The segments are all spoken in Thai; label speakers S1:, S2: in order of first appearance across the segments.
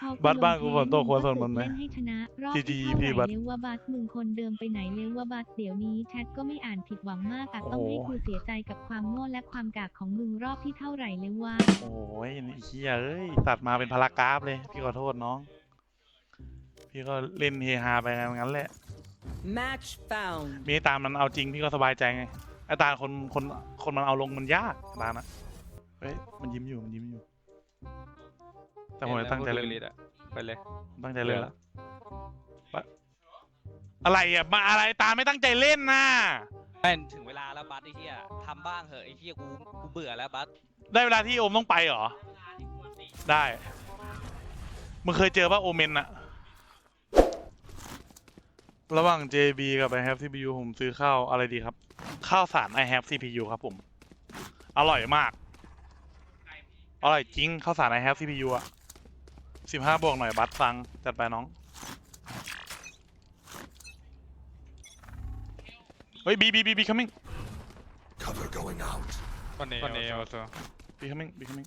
S1: เขา
S2: บัสบ้านกูฝนตกควรสน
S1: มึ
S2: มัน
S1: ง
S2: ไหม
S1: เล่นให้ชนะรอบ
S2: ดี
S1: ที่
S2: ๆ
S1: เท่า
S2: พี่
S1: ไห
S2: บั
S1: ร่
S2: ส
S1: เลี้ยวว่าบัสมึงคนเดิมไปไหนเลี้ยวว่าบัสเดี๋ยวนี้แชทก็ไม่อ่านผิดหวังมากอะต้องให้
S2: โอ้โห
S1: กูเสียใจกับความโง่และความกากของมึงรอบที่เท่าไหร่เลยว่า
S2: โอ้ยไอ้เฮียเอ้ยตัดมาเป็นพารากราฟเลย พี่ขอโทษน้อง พี่ก็เล่นเฮฮาไปงั้นแหละ
S3: Match found.
S2: มีไอ้ตามมันเอาจริงพี่ก็สบายใจไงไอ้ตาคนคนคนมันเอาลงมันยากตานะเฮ้ยมันยิ้มอยู่มันยิ้มอยู่ แต่ผมจะตั้งใจเล่น
S4: ลิดอะไปเลย
S2: ตั้งใจเล่นแล้วปะอะไรอะมาอะไรตาไม่ตั้งใจเล่นนะ
S4: แม่นถึงเวลาแล้วบัสไอ้เหี้ยทำบ้างเหอะไอ้เหี้ยกูกูเบื่อแล้วบัส
S2: ได้เวลาที่โอมต้องไปเหรอ ได้มึงเคยเจอป่ะโอเมนอะระหว่าง JB กับ I have CPU ผมซื้อข้าวอะไรดีครับ ข้าวสาร I have CPU ครับผม อร่อยมาก อร่อยจริงข้าวสาร I have CPU อะ สิบห้าบวกหน่อยบัตรฟัง จัดไปน้อง เฮ้ย B B B B coming
S5: Cover going out.
S4: วันนี้วันนี้เอาตัว
S2: B coming B coming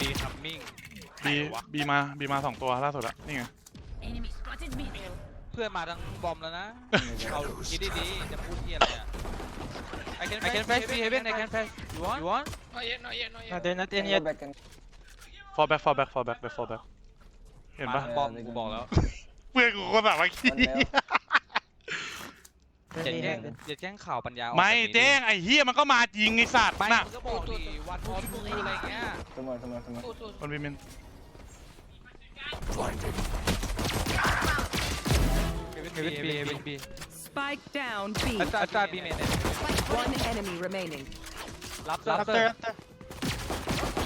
S4: ดีทัมมิ่ง
S2: B B มา B มาสองตัวล่าสุดละนี่ไง
S6: Enemy spotted me.
S4: เพื่อนมาทั้งบอมแล้วนะ เอาคิดดีๆจะพูดเหี้ยอะไรอะ I can I can flash B heaven I can flash you want you want
S7: Not yet, not yet, not yet.
S4: no they're not in
S8: Can
S4: yet
S8: go back and
S2: fall back fall back fall back back fall back เห็น
S4: มา
S2: ปะ
S4: ทั้งบอมกูบอกแล้ว
S2: เพื่อนกูก็แบบว่าขี้
S8: one male.
S4: อย่าแจ้งอย่าแจ้งข่าวปัญญาอ่อน
S2: ไม่
S4: แบบนี้ดิ
S2: แจ้งไอ้เฮียมันก็มาจริงไอ้สัตว์
S4: ไม่
S2: น่ะ
S4: มึงก็บอกดิวันพอทูอะไรเงี้ย
S8: Two more, two more, two more.
S7: Two, two.
S2: มันมีมิน
S5: Blinding.
S4: Heaven B Heaven B
S3: Spike down B.
S4: อัตราอั ตรา B เมนเนี่ย
S3: One enemy remaining.
S4: รับรับเตอร์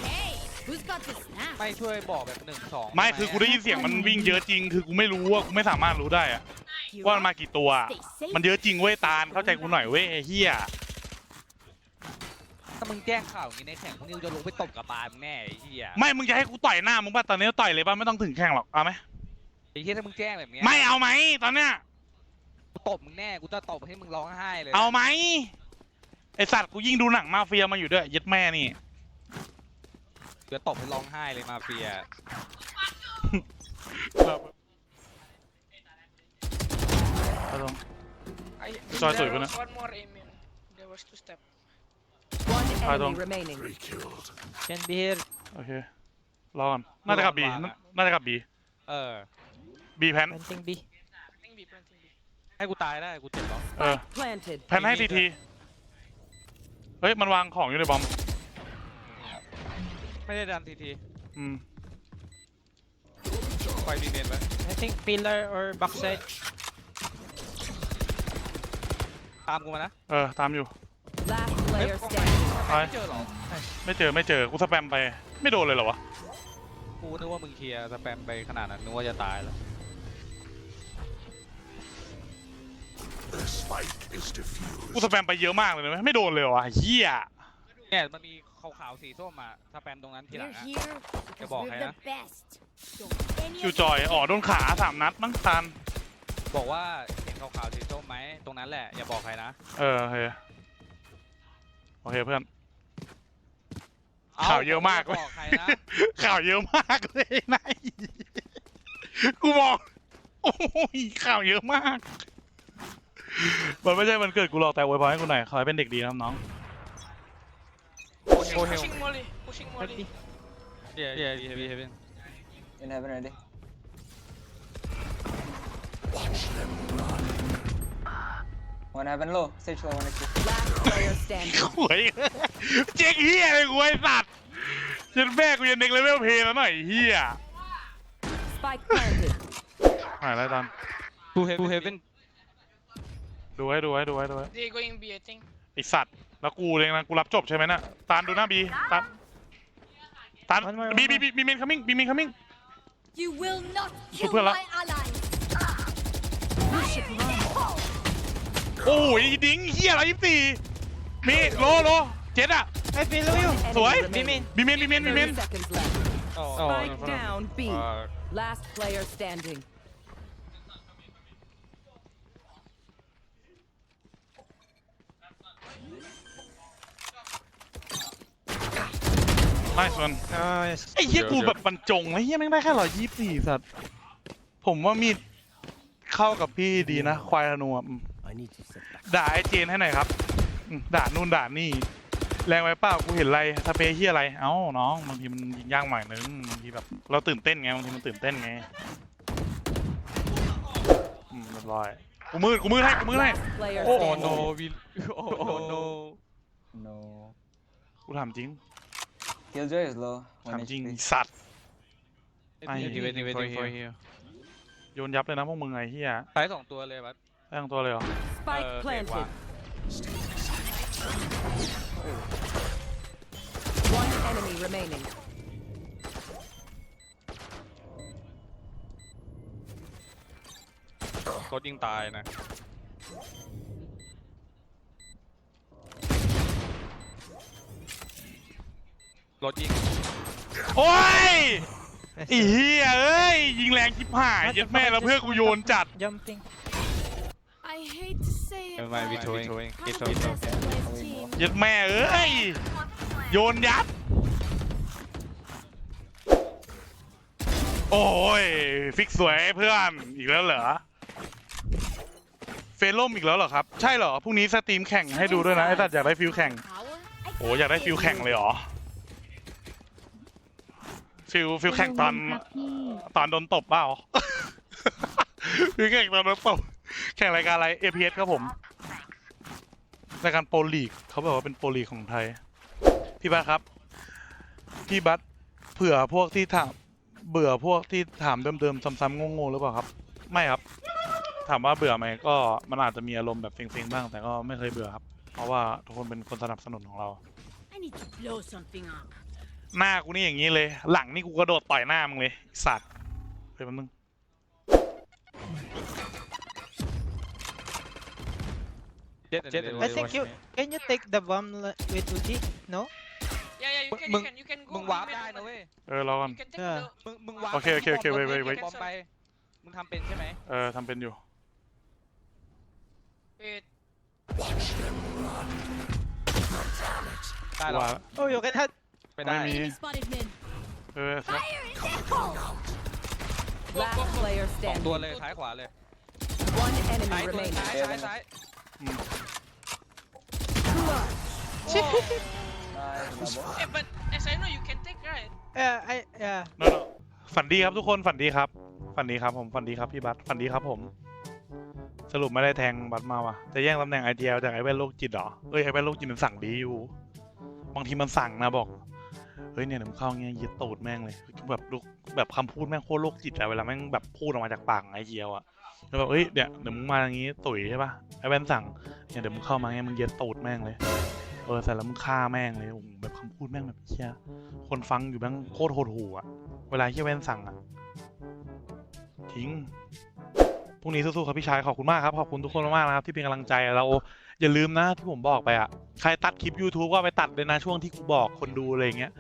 S6: Hey, who's got the snap?
S4: ไม่ช่วยบอกแบบหนึ่งสอง
S2: ไม่คือกูได้ยินเสียงมันวิ่งเยอะจริง คือกูไม่รู้ว่ากูไม่สามารถรู้ได้อะ
S6: You
S2: ว่ามันมากี่ตัว
S6: Stay safe.
S2: มันเยอะจริงเว้ยตาลเข้าใจกูหน่อยเว้ยไอ้เฮีย
S4: ถ้ามึงแจ้งข่าวอย่างนี้ในแข่งพวกนี้กูจะลงไปตบกับบาลมึงแน่ไอ้เหี้ย
S2: ไม่มึงจะให้กูต่อยหน้ามึงป่ะตอนนี้ต่อยเลยป่ะไม่ต้องถึงแข่งหรอกเอาไหม
S4: ไอ้เหี้ยถ้ามึงแจ้งแบบเนี้ย
S2: ไม่เอาไหมตอนเนี้ย
S4: กู ตบมึงแน่ กูจะตบให้มึงร้องไห้เลย
S2: เอาไหมไอสัตว์กูยิ่งดูหนังมาเฟียมาอยู่ด้วยเย็ดแม่นี่
S4: กูจะตบให้ร้องไห้เลยมาเฟีย
S2: เอาลง
S7: I,
S2: Sorry,
S7: there
S2: sorry,
S7: was
S2: Guna.
S7: one more aim in. There was two step.
S3: One
S2: I
S3: enemy
S2: don't-
S3: remaining.
S5: Three killed.
S4: can be here
S2: โอเครอก่อนน่าจะกลับบี
S4: วางอะ
S2: น่าจะกลับบี
S4: เออ
S2: บีแพน
S4: planting B
S7: Planting B, planting B.
S4: ให้กูตายได้กูเจ็บแล้ว
S2: เออ
S3: Planted.
S2: แพนให้ทีทีเฮ้ย มันวางของอยู่ในบอม
S4: ไม่ได้ดันทีที
S2: อืม
S4: ไฟดีเมนไว้
S9: I think pillar or backside.
S4: ตามกูมานะ
S2: เออ ตามอยู่
S3: Last
S4: เฮ้ย
S3: player
S4: กล้อง
S3: standing.
S4: ไฟไม่เจอหรอ
S2: ไม่เจอไม่เจอ กูสแปมไป ไม่โดนเลยเหรอวะ
S4: กูนึกว่ามึงเคลียร์สแปมไปขนาดนั้นนึกว่าจะตายแล้ว
S2: กู
S5: diffused.
S2: สแปมไปเยอะมากเลยนะไม่โดนเลยเหรอวะเฮีย
S4: เนี่ยมันมีขาวๆสีส้มอะสแปมตรงนั้นทีหลั
S6: We're
S4: งอะ
S6: here because
S4: บอก
S6: we're
S4: ให้
S6: the
S4: นะ
S6: best. Don't any
S2: คิว
S6: of
S2: จอยอ๋อโดนขาสามนัดมั้งตาน
S4: บอกว่าเห็นขาวๆสีส้มไหมตรงนั้นแหละอย่าบอกใครนะ
S2: เออโอเคโอเคเพื่อนข่าวเยอะมาก
S4: เล
S2: เลย
S4: บอกใครนะ
S2: ข่าวเยอะมากเลยนายกูบอกโอ้ยข่าวเยอะมาก มันไม่ใช่มันเกิดกูหรอกแต่อวยพรให้กูหน่อยขอให้เป็นเด็กดีนะครับน้อง
S7: Pushing,
S4: Go hell.
S7: pushing molly, pushing molly.
S4: Yeah yeah yeah yeah yeah
S8: In heaven ready.
S5: Watch them run.
S8: One heaven low. Stage low, one HP.
S3: Last player standing.
S2: หวยเจ๊กเฮียเลยกูไอ้สัตว์ยันแม่กูยันเด็กเลเวลเพลแล้วหน่อยเฮีย
S3: Spike planted.
S2: หายแล้วตอน
S4: Two heaven Two heaven
S2: ดูไว้ดูไว้ดูไว้ดูไว้
S7: They going B, I think.
S2: ไอสัตว์แล้วกูเองนะกูรับจบใช่ไหมน่ะตานดูหน้าบีตานตาน
S9: One more, one
S2: บีบี
S9: more.
S2: บีบีมินคัมมิ่งบีมินคัมมิ่ง
S6: You will not kill
S2: Super la-
S6: my allies.
S2: โอ้ยดิ้งเฮียอะไรยี่สี่มีโลโลเจ็ดอะ
S9: I below you.
S2: Sorry?
S3: Enemy remaining.
S2: บีมินบีมินบีมิน
S3: 30 seconds left.
S4: Oh
S3: Spike down B.
S4: Uh,
S3: Last player standing.
S2: Nice one
S9: Nice.
S2: ไอ้เหี้ย
S4: เดี๋ยว
S2: กู
S4: เดี๋ยว
S2: แบบบรรจงไอ้เหี้ยแม่งได้แค่ร้อยยี่สิบสี่สัตว์ ผมว่ามีดเข้ากับพี่ดีนะ ควายธนูอะอืมด่าไอ้เจนให้หน่อยครับอืมด่านู่นด่านี่ แรงไว้เปล่ากูเห็นอะไรสเปรย์เหี้ยอะไร เอ้าน้องบางทีมันยิงยากหน่อยนึงบางทีแบบเราตื่นเต้นไงบางทีมันตื่นเต้นไงอืมเรียบร้อยกูมืดกูมืดให้กูมืดให้
S3: Last player
S2: Oh,
S3: standing.
S4: no we oh no
S8: No.
S2: กูถามจริง
S8: Killjoy is low.
S2: ถาม
S8: One
S2: จริง
S8: HP.
S2: สัตว์
S4: I waiting waiting waiting for here
S2: โยนยับเลยนะพวกมึงไอ้เหี้ย
S4: ซ้ายสองตัวเลยบัส
S2: ได้ทั้งตัวเลยเหรอ
S3: Spike
S4: Uh,
S3: planted.
S5: Stay
S3: One enemy remaining.
S4: รถยิงตายนะ รถยิง
S2: โอ้ยไอ้เหี้ยเอ้ย ยิงแรงชิบหายยัดแม่แล้วเพื่อนกูโยนจัด
S9: Jumping.
S6: I hate to say it,
S4: Never mind, we
S6: but
S4: throwing.
S6: I'm
S4: It's
S6: the
S4: okay.
S6: best played team.
S2: ยัดแม่เอ้ย โยนยัด โอ้ย ฟิกสวยเพื่อน อีกแล้วเหรอ เฟลล่มอีกแล้วเหรอครับ ใช่เหรอ พรุ่งนี้สตรีมแข่งให้ดูด้วยนะ ไอ้ตัดอยากได้ฟิลแข่ง
S6: Power? I
S2: โอ้อยากได้ฟิลแข่งเลยเหรอ ฟิลฟิลแข่งตอน
S1: ครับพี่
S2: ตอนโดนตบเปล่าฟิลแข่งตอนโดนตบแข่งรายการอะไร APS ครับผมรายการโปรลีกเขาบอกว่าเป็นโปรลีกของไทย พี่บัสครับ พี่บัสเผื่อพวกที่ถามเบื่อพวกที่ถามเดิมๆซ้ำๆงงๆหรือเปล่าครับ ไม่ครับ ถามว่าเบื่อไหมก็มันอาจจะมีอารมณ์แบบเซ็งๆบ้างแต่ก็ไม่เคยเบื่อครับ เพราะว่าทุกคนเป็นคนสนับสนุนของเรา หน้ากูนี่อย่างนี้เลย หลังนี่กูกระโดดต่อยหน้ามึงเลยไอ้สัตว์เฮ้ยแป๊บนึง
S4: Jet Jet and
S9: I
S4: Lily
S9: think
S4: watch
S9: you
S4: me.
S9: can you take the bomb li- with ulti? No?
S7: Yeah, yeah, you can,
S4: Mừng-
S7: you can, you can go.
S4: มึง
S7: in
S4: วาร์ป
S7: middle,
S4: ได้นะ
S7: but
S4: เว้ย
S2: เออรอก่อน
S7: You can take
S9: Yeah.
S7: the.
S4: มึงมึงวาร์ป
S2: โอเคโอเคโอเค
S4: บอม
S2: wait, wait,
S4: บอม
S2: wait.
S4: บอมไป มึงทำเป็นใช่ไหม
S2: เออทำเป็นอยู่
S7: Wait.
S5: Watch them run.
S4: ได้หรอ
S2: ว่า
S9: Oh, you can have.
S4: ไปได้
S2: ไม่มี
S6: Enemy spotted mid.
S2: เออ
S6: Fire in the
S5: Cover
S6: hole!
S5: going out.
S3: Last player
S4: สองตัว
S3: standing.
S4: เลยซ้ายขวาเลย
S3: One
S4: ซ้าย
S3: enemy
S4: ตัว
S3: remaining.
S4: ซ้ายซ้ายซ้าย
S8: Nice. Double.
S7: Hey, but as I know, you can take right.
S9: Yeah, I yeah.
S2: โนโนฝันดีครับทุกคนฝันดีครับ ฝันดีครับผมฝันดีครับพี่บัสฝันดีครับผม สรุปไม่ได้แทงบัตมาว่ะ จะแย่งตำแหน่งไอเดียจากไอแว่นโรคจิตเหรอ เอ้ยไอแว่นโรคจิตมันสั่งดีอยู่ บางทีมันสั่งนะบอก เฮ้ยเนี่ยเดี๋ยวมึงเข้าเงี้ยยีดตูดแม่งเลยแบบลูกแบบคำพูดแม่งโคตรโรคจิตอะเวลาแม่งแบบพูดออกมาจากปากของไอเจียวอะแล้วแบบเอ้ยเดี๋ยวเดี๋ยวมึงมาอย่างงี้ตุ๋ยใช่ปะไอแว่นสั่งเนี่ยเดี๋ยวมึงเข้ามาเงี้ยมึงเย็ดตูดแม่งเลยเออเสร็จแล้วมึงฆ่าแม่งเลยโอ้โหแบบคำพูดแม่งแบบเชี่ยคนฟังอยู่แม่งโคตรโหดหูอะเวลาเฮียแว่นสั่งอะทิ้งพรุ่งนี้สู้ๆครับพี่ชายขอบคุณมากครับขอบคุณทุกคนมากๆนะครับที่เป็นกำลังใจเรา อย่าลืมนะที่ผมบอกไปอะใครตัดคลิป YouTube ก็ไปตัดเลยนะช่วงที่กูบอกคนดูอะไรเงี้ย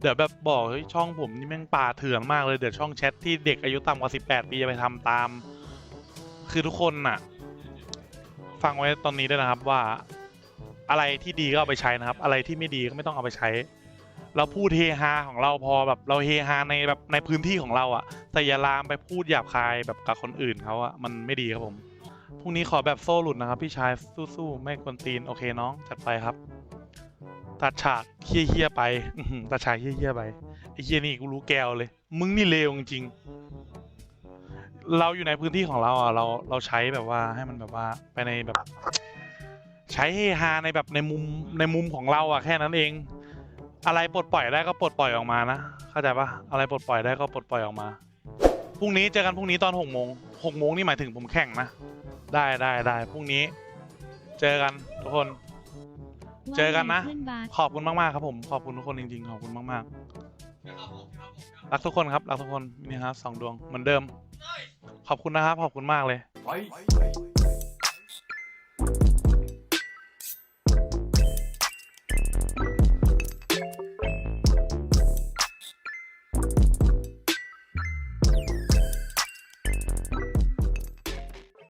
S2: เดี๋ยวแบบบอกเฮ้ยช่องผมนี่แม่งป่าเถื่อนมากเลยเดี๋ยวช่องแชทที่เด็กอายุต่ำกว่า 18 ปีจะไปทำตาม คือทุกคนน่ะ ฟังไว้ตอนนี้ด้วยนะครับว่า อะไรที่ดีก็เอาไปใช้นะครับ อะไรที่ไม่ดีก็ไม่ต้องเอาไปใช้ เราพูดเฮฮาของเราพอแบบเราเฮฮาในแบบในพื้นที่ของเราอะแต่อย่าลามไปพูดหยาบคายแบบกับคนอื่นเขาอะมันไม่ดีครับผม พรุ่งนี้ขอแบบโซ่หลุดนะครับ พี่ชายสู้ๆไม่กวนตีน โอเคน้อง จัดไปครับ ตัดฉากเฮี้ยๆไปตัดฉากเฮี้ยๆไปไอ้เฮี้ยนี่กูรู้แก้วเลย มึงนี่เลวจริงๆเราอยู่ในพื้นที่ของเราอะเราเราใช้แบบว่าให้มันแบบว่าไปในแบบ ใช้เฮฮาในแบบในมุมในมุมของเราอะแค่นั้นเอง อะไรปลดปล่อยได้ก็ปลดปล่อยออกมานะเข้าใจปะอะไรปลดปล่อยได้ก็ปลดปล่อยออกมาพรุ่งนี้เจอกันพรุ่งนี้ตอนหกโมงหกโมงนี่หมายถึงผมแข่งนะ ได้ได้ได้พรุ่งนี้ เจอกันทุกคน เจอกันนะ
S1: ว่าไงเพื่อนบาส
S2: ขอบคุณมากๆครับผม ขอบคุณทุกคนจริงๆ ขอบคุณมากๆ รักทุกคนครับ รักทุกคนนี่ครับสองดวงเหมือนเดิม ขอบคุณนะครับ ขอบคุณมากเลย
S5: Fight.